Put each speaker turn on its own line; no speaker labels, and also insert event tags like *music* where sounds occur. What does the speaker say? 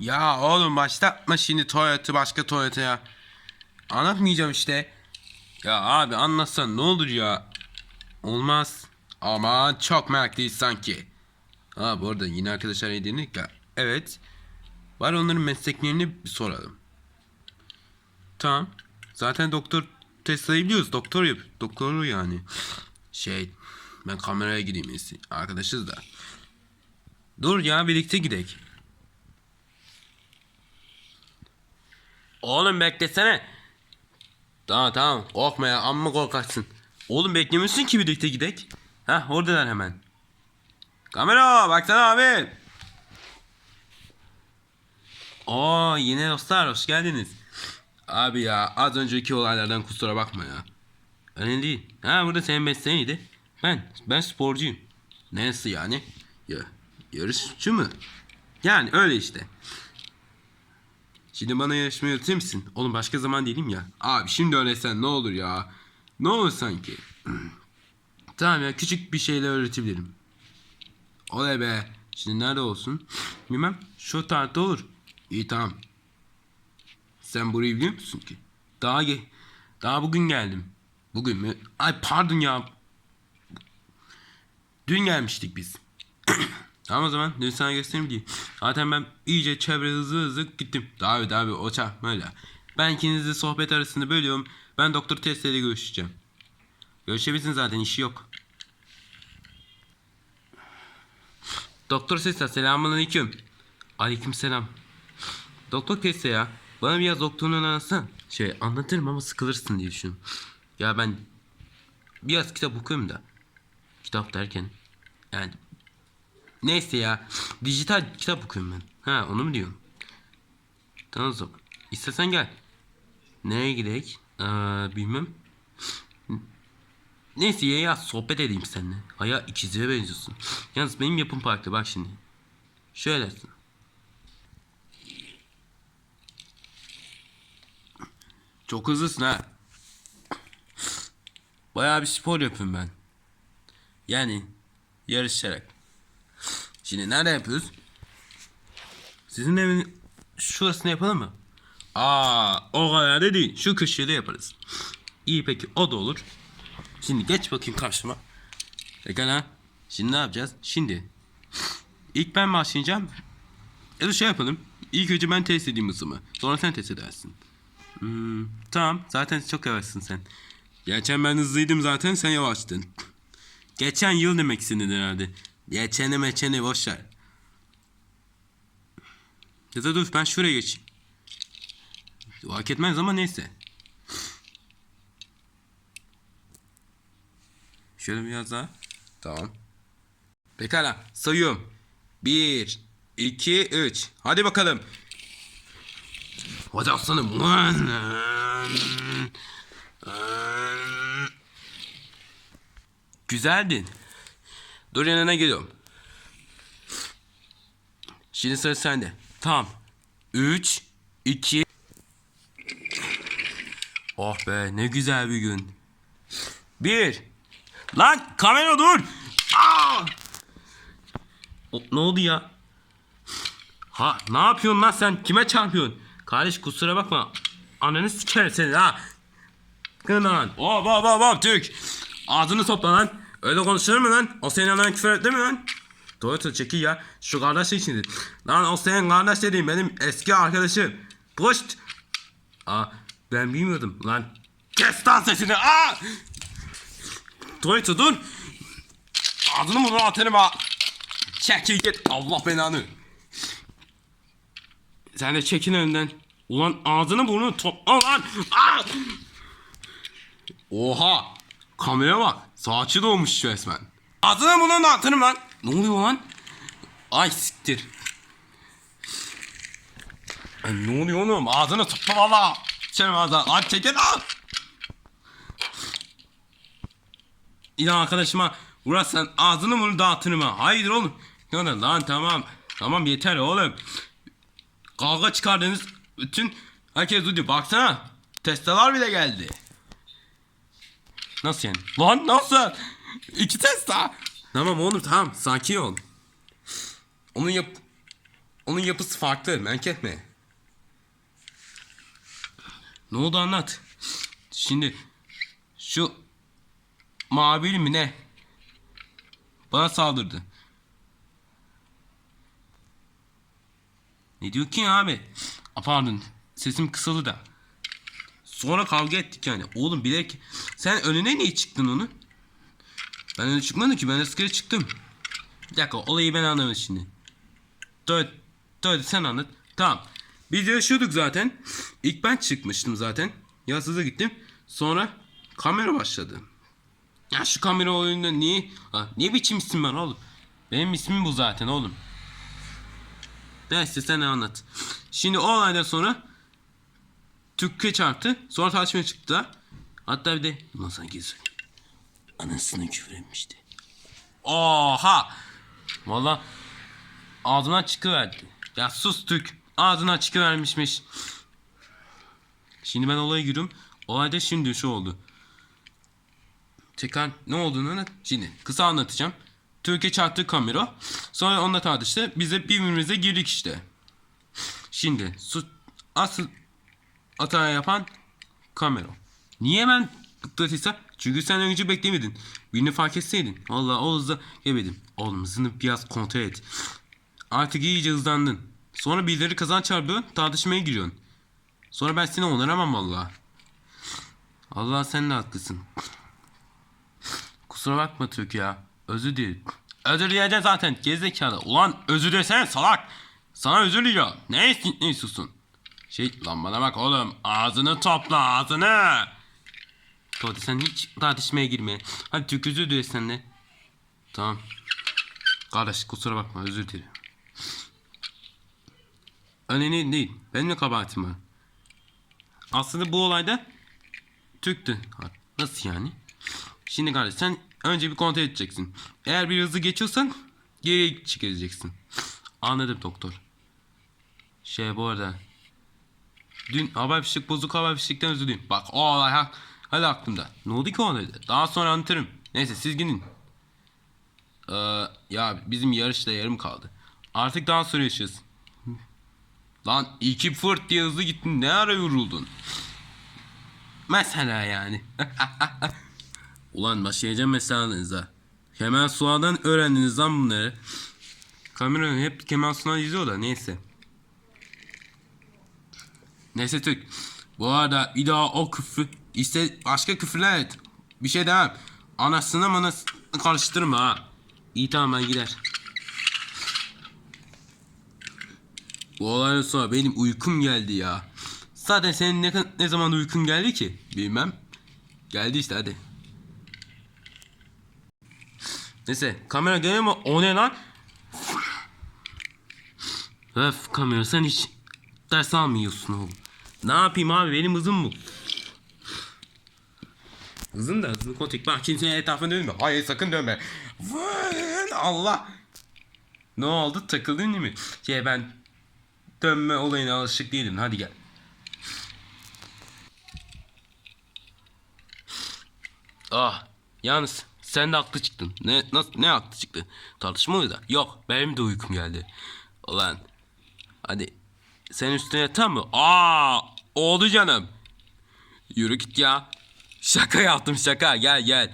Ya oğlum başlatma şimdi tuvaleti başka tuvalete ya. Anlatmayacağım işte. Ya abi anlatsan ne olur ya. Olmaz. Ama çok meraklıyız sanki. Ha bu arada yine arkadaşlar edindik ya. Evet. Var onların mesleklerini bir soralım. Tamam. Zaten doktor Tesla'yı biliyoruz. Doktor yap. Doktoru yani. Şey ben kameraya gireyim. Arkadaşız da. Dur ya birlikte gidek. Oğlum beklesene. Tamam tamam korkma ya amma korkarsın. Oğlum beklemiyorsun ki birlikte gidek. Hah oradalar hemen. Kamera baksana abi. Oo yine dostlar hoş geldiniz. Abi ya az önceki olaylardan kusura bakma ya. Önemli değil. Ha burada senin mesleğin neydi? Ben, ben sporcuyum. Nasıl yani? Ya, yarışçı mı? Yani öyle işte. Şimdi bana yarışmayı öğretir misin? Oğlum başka zaman değilim ya. Abi şimdi öğretsen ne olur ya. Ne olur sanki. *clears throat* tamam ya küçük bir şeyle öğretebilirim. Oley be. Şimdi nerede olsun? *sniffs* Bilmem. Şu tarihte olur. İyi tamam. Sen burayı biliyor musun ki? Daha ge daha bugün geldim. Bugün mü? Ay pardon ya. Dün gelmiştik biz. *clears throat* tamam o zaman dün sana göstereyim diye. Zaten ben iyice çevre hızlı hızlı gittim. Tabi tabi o böyle. Ben ikinizle sohbet arasında bölüyorum. Ben Doktor Tesla ile görüşeceğim. Görüşebilirsin zaten işi yok. Doktor Tesla selamun aleyküm. Aleyküm selam. Doktor Tesla ya. Bana biraz doktorunu anlatsana. Şey anlatırım ama sıkılırsın diye düşünüyorum. Ya ben biraz kitap okuyorum da. Kitap derken yani neyse ya dijital kitap okuyorum ben. Ha onu mu diyorum? Tamam o. İstersen gel. Nereye gidelim? Aa, bilmem. Neyse ya, ya sohbet edeyim seninle. Aya ikizlere benziyorsun. Yalnız benim yapım farklı bak şimdi. Şöylesin. Çok hızlısın ha. Bayağı bir spor yapıyorum ben. Yani yarışarak. Şimdi nerede yapıyoruz? Sizin evin şurasını yapalım mı? Aa, o kadar da değil. Şu köşede yaparız. İyi peki o da olur. Şimdi geç bakayım karşıma. Pekala. Şimdi ne yapacağız? Şimdi. İlk ben başlayacağım. Ya da şey yapalım. İlk önce ben test edeyim hızımı. Sonra sen test edersin. Hmm, tamam. Zaten çok yavaşsın sen. Geçen ben hızlıydım zaten sen yavaştın. Geçen yıl demek istedin herhalde. Geçeni meçeni boş ver. Ya da dur ben şuraya geçeyim. Fark etmez ama neyse. Şöyle biraz daha. Tamam. Pekala sayıyorum. Bir, iki, üç. Hadi bakalım. Hadi aslanım. Güzeldin. Dur yanına geliyorum. Şimdi sıra sende. Tamam. Üç, iki. Oh be ne güzel bir gün. Bir. Lan kamera dur. Aa! O, ne oldu ya? Ha ne yapıyorsun lan sen? Kime çarpıyorsun? Kardeş kusura bakma. Ananı sikerim seni ha. Kın lan. Hop hop hop hop Türk. Ağzını topla lan. Öyle konuşur mu lan? O senin anana küfür etti mi lan? Doğru çekil ya. Şu kardeş için. Lan o senin kardeş dediğim benim eski arkadaşım. Puşt. Aa ben bilmiyordum lan. Kes lan sesini. Aa! Toyota dur. Ağzını bunu atarım ha. Çekil git. Allah belanı. Sen de çekin önden. Ulan ağzını burnunu topla lan. Aa! Oha. Kamera bak. Saçı doğmuş resmen. Ağzını burnunu atarım lan. Ne oluyor lan? Ay siktir. Ay, ne oluyor oğlum? Ağzını topla valla. Çelim ağzını. Ay çekin al. İlan arkadaşıma vurarsan ağzını bunu dağıtırım ha. Hayırdır oğlum? Ne oldu lan tamam. Tamam yeter oğlum. Kavga çıkardınız. Bütün herkes duydu. Baksana. Testalar bile geldi. Nasıl yani? Lan nasıl? İki testa. Tamam oğlum tamam. Sakin ol. Onun yap... Onun yapısı farklı merak etme. Ne oldu anlat. Şimdi şu mavili mi ne? Bana saldırdı. Ne diyor ki abi? A, pardon sesim kısalı da. Sonra kavga ettik yani. Oğlum bilek sen önüne niye çıktın onu? Ben öyle çıkmadım ki ben eskere çıktım. Bir dakika olayı ben anlamadım şimdi. Dört, dört sen anlat. Tamam. Biz yaşıyorduk zaten. İlk ben çıkmıştım zaten. Yazsıza gittim. Sonra kamera başladı. Ya şu kamera oyununda niye? Ha, niye biçim isim ben oğlum? Benim ismim bu zaten oğlum. Neyse sen anlat. Şimdi o olaydan sonra Türkiye çarptı. Sonra tartışmaya çıktı. Hatta bir de ulan gizli. Anasını küfür etmişti. Oha! Valla ağzından çıkıverdi. Ya sus Türk. Ağzından çıkıvermişmiş. Şimdi ben olaya giriyorum. Olayda şimdi şu oldu. Tekrar ne olduğunu anlat. Şimdi kısa anlatacağım. Türkiye çarptı kamera. Sonra onunla tartıştı. Biz de birbirimize girdik işte. Şimdi su, asıl hata yapan kamera. Niye ben tıklatıysam? Çünkü sen önce beklemedin. Birini fark etseydin. Vallahi o hızda yemedim. Oğlum hızını biraz kontrol et. Artık iyice hızlandın. Sonra birileri kazan çarpıyor. Tartışmaya giriyorsun. Sonra ben seni onaramam vallahi. Allah sen de haklısın. Kusura bakma Türk ya. Özür dilerim. Özür dileyeceksin zaten gerizekalı. Ulan özür dilesene salak. Sana özür diliyor. Ne istiyorsun? Şey lan bana bak oğlum. Ağzını topla ağzını. Tuvalete sen hiç tartışmaya girme. Hadi Türk özür sen de. Tamam. Kardeş kusura bakma özür dilerim. Önemli değil. Benim de kabahatim var. Aslında bu olayda Türktü. Nasıl yani? Şimdi kardeş sen önce bir kontrol edeceksin. Eğer bir hızı geçiyorsan geri çıkacaksın. Anladım doktor. Şey bu arada. Dün hava fişek bozuk hava fişekten özür dilerim. Bak o olay ha. Hadi aklımda. Ne oldu ki o olayda? Daha sonra anlatırım. Neyse siz gidin. Ee, ya bizim yarışta yarım kaldı. Artık daha sonra yaşıyoruz. Lan iki fırt diye hızlı gittin. Ne ara yoruldun? Mesela yani. *laughs* Ulan başlayacağım mesalanıza. Kemal Sunal'dan öğrendiniz lan bunları. Kameranın hep Kemal Sunal izliyor da neyse. Neyse Türk. Bu arada bir daha o küfrü iste başka küfürler et. Bir şey demem. Anasını manasını karıştırma ha. İyi tamam ben gider. Bu olaydan sonra benim uykum geldi ya. Zaten senin ne, ne zaman uykun geldi ki? Bilmem. Geldi işte hadi. Neyse kamera geliyor mu? O ne lan? Öf kamera sen hiç ders almıyorsun oğlum. Ne yapayım abi benim hızım bu. Hızın da hızını kontrol Bak kimsenin etrafına dönme. Hayır sakın dönme. Vın, Allah. Ne oldu takıldın değil mi? Şey ben dönme olayına alışık değilim. Hadi gel. Ah yalnız sen de haklı çıktın. Ne nasıl ne haklı çıktı? Tartışma mıydı? Yok benim de uykum geldi. Ulan hadi sen üstüne yatar mı? Aa oldu canım. Yürü git ya. Şaka yaptım şaka gel gel.